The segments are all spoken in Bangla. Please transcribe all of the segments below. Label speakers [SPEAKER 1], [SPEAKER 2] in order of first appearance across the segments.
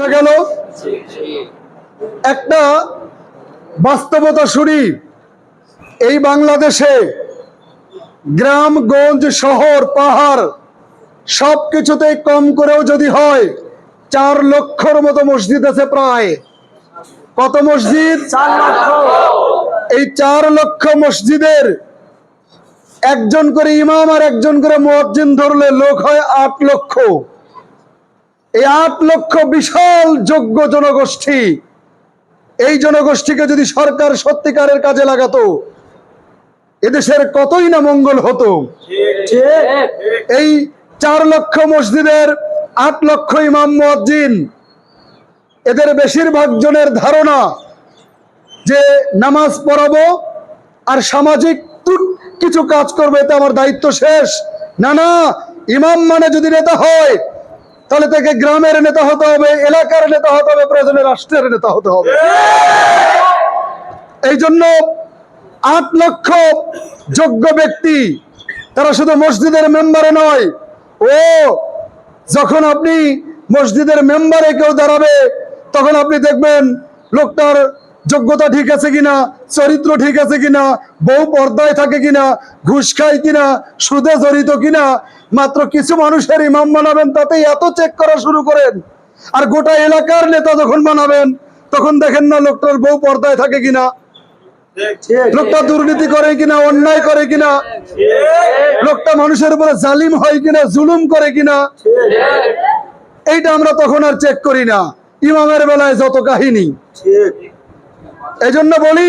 [SPEAKER 1] বোঝা গেল? একটা বাস্তবতা শুনি। এই বাংলাদেশে গ্রাম গঞ্জ শহর পাহাড় সব কিছুতেই কম করেও যদি হয় চার লক্ষর মতো মসজিদ আছে প্রায়। কত মসজিদ? এই চার লক্ষ মসজিদের একজন করে ইমাম আর একজন করে মুয়াজ্জিন ধরলে লোক হয় আট লক্ষ। এই আট লক্ষ বিশাল যোগ্য জনগোষ্ঠী, এই জনগোষ্ঠীকে যদি সরকার সত্যিকারের কাজে লাগাতো, এদেশের কতই না মঙ্গল হতো। এই চার লক্ষ মসজিদের আট লক্ষ ইমাম মুয়াজ্জিন, এদের বেশিরভাগ জনের ধারণা যে নামাজ পড়াবো আর সামাজিক কিছু কাজ করবে, এতে আমার দায়িত্ব শেষ। না না, ইমাম মানে যদি নেতা হয় তাহলে তাকে গ্রামের নেতা হতে হবে এলাকার নেতা হতে হবে প্রয়োজনে রাষ্ট্রের নেতা হতে হবে। এই জন্য আট লক্ষ যোগ্য ব্যক্তি তারা শুধু মসজিদের মেম্বারে নয় ও যখন আপনি মসজিদের মেম্বারে কেউ দাঁড়াবে তখন আপনি দেখবেন লোকটার যোগ্যতা ঠিক আছে কিনা, চরিত্র ঠিক আছে কিনা, বউ পর্দায় থাকে কিনা, ঘুষ খায় কিনা, সুদে জড়িত কিনা, মাত্র কিছু মানুষের ইমাম বানাবেন তাতেই এত চেক করা শুরু করেন। আর গোটা এলাকার নেতা যখন বানাবেন, তখন দেখেন না লোকটার বউ পর্দায় থাকে কিনা। লোকটা দুর্নীতি করে কিনা, অন্যায় করে কিনা। লোকটা মানুষের উপরে জালিম হয় কিনা, জুলুম করে কিনা। এইটা আমরা তখন আর চেক করি না। ইমামের বেলায় যত কাহিনী। এই জন্য বলি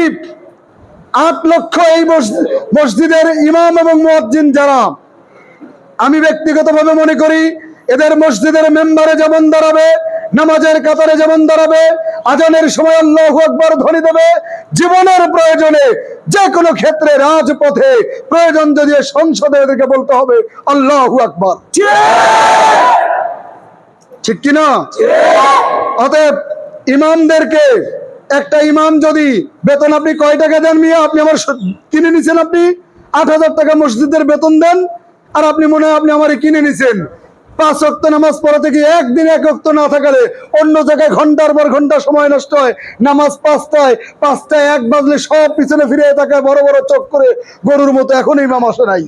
[SPEAKER 1] আট লক্ষ এই মস- মসজিদের ইমাম এবং মুয়াজ্জিন যারা আমি ব্যক্তিগতভাবে মনে করি এদের মসজিদের মেম্বারে যেমন দাঁড়াবে নামাজের কাতারে যেমন দাঁড়াবে আজানের সময় আল্লাহ আকবর ধ্বনি দেবে জীবনের প্রয়োজনে যে কোনো ক্ষেত্রে রাজপথে প্রয়োজন যদি সংসদে এদেরকে বলতে হবে আল্লাহ আকবর। ঠিক কিনা? অতএব ইমামদেরকে একটা ইমাম যদি বেতন আপনি কয় টাকা দেন মিয়া? আপনি আমার কিনে নিছেন আপনি? আট হাজার টাকা মসজিদের বেতন দেন। আর আপনি মনে হয় আপনি আমার কিনে নিছেন। পাঁচ অক্ত নামাজ পড়া থেকে একদিন এক অক্ত না থাকালে অন্য জায়গায় ঘণ্টার পর ঘণ্টা সময় নষ্ট হয়। নামাজ পাঁচটায় পাঁচটায় এক বাজলে সব পিছনে ফিরে তাকায় বড় বড় চোখ করে। গরুর মতো এখন ইমাম আসে নাই।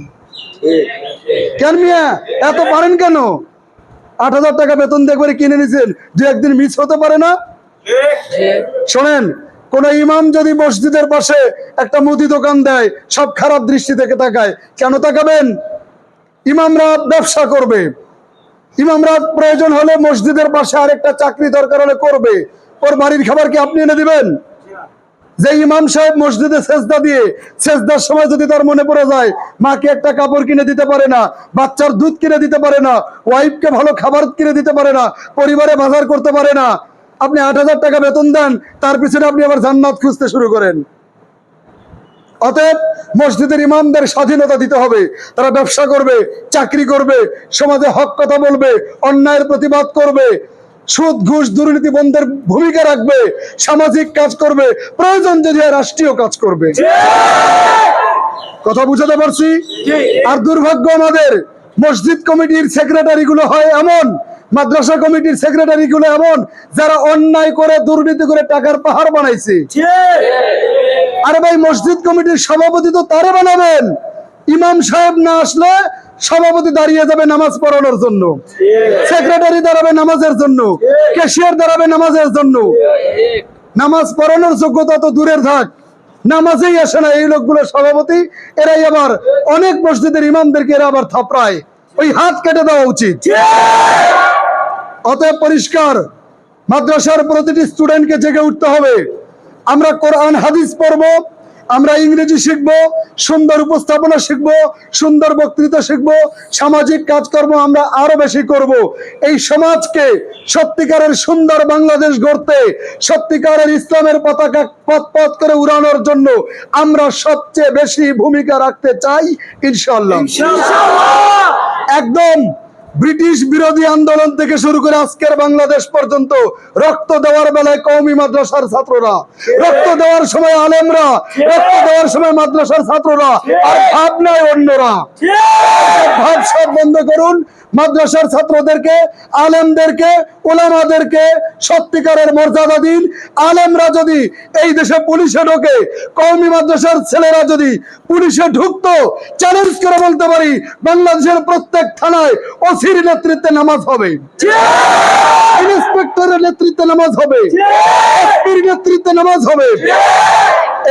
[SPEAKER 1] কেন মিয়া? এত পারেন কেন? আট হাজার টাকা বেতন দিয়ে একবারে কিনে নিছেন। যে একদিন মিস হতে পারে না। শোনেন, কোন ইমাম যদি মসজিদের পাশে একটা মুদি দোকান দেয়, সব খারাপ দৃষ্টি থেকে তাকায়? কেন তাকাবেন? ইমামরা ব্যবসা করবে। ইমামরা প্রয়োজন হলে মসজিদের পাশে আরেকটা চাকরি দরকার হলে করবে। ওর বাড়ির খাবার কি আপনি এনে দিবেন? যে ইমাম সাহেব মসজিদে সেজদা দিয়ে, সেজদার সময় যদি তার মনে পড়ে যায়, মাকে একটা কাপড় কিনে দিতে পারে না, বাচ্চার দুধ কিনে দিতে পারে না ওয়াইফকে ভালো খাবার কিনে দিতে পারে না, পরিবারে বাজার করতে পারে না আপনি আট হাজার টাকা বেতন দেন তার পিছনে আপনি আবার জান্নাত খুঁজতে শুরু করেন। অতএব মসজিদের ইমামদের স্বাধীনতা দিতে হবে। তারা ব্যবসা করবে চাকরি করবে সমাজে হক কথা বলবে অন্যায়ের প্রতিবাদ করবে সুদ ঘুষ দুর্নীতি বন্ধের ভূমিকা রাখবে সামাজিক কাজ করবে প্রয়োজন যদি রাষ্ট্রীয় কাজ করবে। কথা বুঝাতে পারছি? আর দুর্ভাগ্য আমাদের মসজিদ কমিটির সেক্রেটারি গুলো হয় এমন মাদ্রাসা কমিটির সেক্রেটারি গুলো এমন যারা অন্যায় করে দুর্নীতি করে টাকার পাহাড় বানাইছে। আরে ভাই মসজিদ কমিটির সভাপতি তো তারে বানাবেন। ইমাম সাহেব না আসলে সভাপতি দাঁড়িয়ে যাবে নামাজ পড়ানোর জন্য। সেক্রেটারি দাঁড়াবে নামাজের জন্য। ক্যাশিয়ার দাঁড়াবে নামাজের জন্য। নামাজ পড়ানোর যোগ্যতা তো দূরের থাক নামাজেই আসে না এই লোকগুলো সভাপতি। এরাই আবার অনেক মসজিদের ইমামদেরকে এরা আবার থাপড়ায়। ওই হাত কেটে দেওয়া উচিত। অতএব পরিষ্কার মাদ্রাসার প্রতিটি স্টুডেন্টকে জেগে উঠতে হবে। আমরা কোরআন হাদিস পড়ব আমরা ইংরেজি শিখব সুন্দর উপস্থাপনা শিখব সুন্দর বক্তৃতা শিখব সামাজিক কাজকর্ম আমরা আরও বেশি করব। এই সমাজকে সত্যিকারের সুন্দর বাংলাদেশ গড়তে সত্যিকারের ইসলামের পতাকা পথ পথ করে উড়ানোর জন্য আমরা সবচেয়ে বেশি ভূমিকা রাখতে চাই ইনশাল্লাহ একদম ব্রিটিশ বিরোধী আন্দোলন থেকে শুরু করে আজকের বাংলাদেশ পর্যন্ত রক্ত দেওয়ার বেলায় কওমি মাদ্রাসার ছাত্ররা, রক্ত দেওয়ার সময় আলেমরা, রক্ত দেওয়ার সময় মাদ্রাসার ছাত্ররা, আর ভাবনায় অন্যরা। ভাব সব বন্ধ করুন। মাদ্রাসার ছাত্রদেরকে, আলেমদেরকে, ওলামাদেরকে সত্যিকারের মর্যাদা দিন। আলেমরা যদি এই দেশে পুলিশে ঢোকে, কওমি মাদ্রাসার ছেলেরা যদি পুলিশে ঢুকতো চ্যালেঞ্জ করে বলতে পারি, বাংলাদেশের প্রত্যেক থানায় ওসির নেতৃত্বে নামাজ হবে। ইন্সপেক্টরের নেতৃত্বে নামাজ হবে। নেতৃত্বে নামাজ হবে।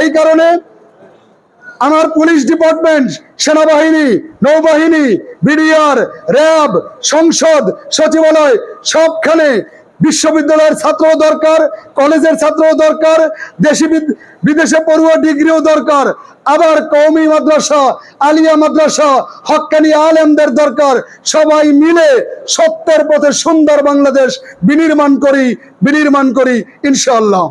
[SPEAKER 1] এই কারণে আমার পুলিশ ডিপার্টমেন্ট সেনাবাহিনী নৌবাহিনী বিডিআর র্যাব সংসদ সচিবালয় সবখানে বিশ্ববিদ্যালয়ের ছাত্র দরকার, কলেজের ছাত্র দরকার, দেশি বিদেশে পড়ুয়া ডিগ্রিও দরকার। আবার কৌমি মাদ্রাসা, আলিয়া মাদ্রাসা হকানি আলেমদের দরকার। সবাই মিলে সত্যের পথে সুন্দর বাংলাদেশ বিনির্মাণ করি বিনির্মাণ করি
[SPEAKER 2] ইনশাল্লাহ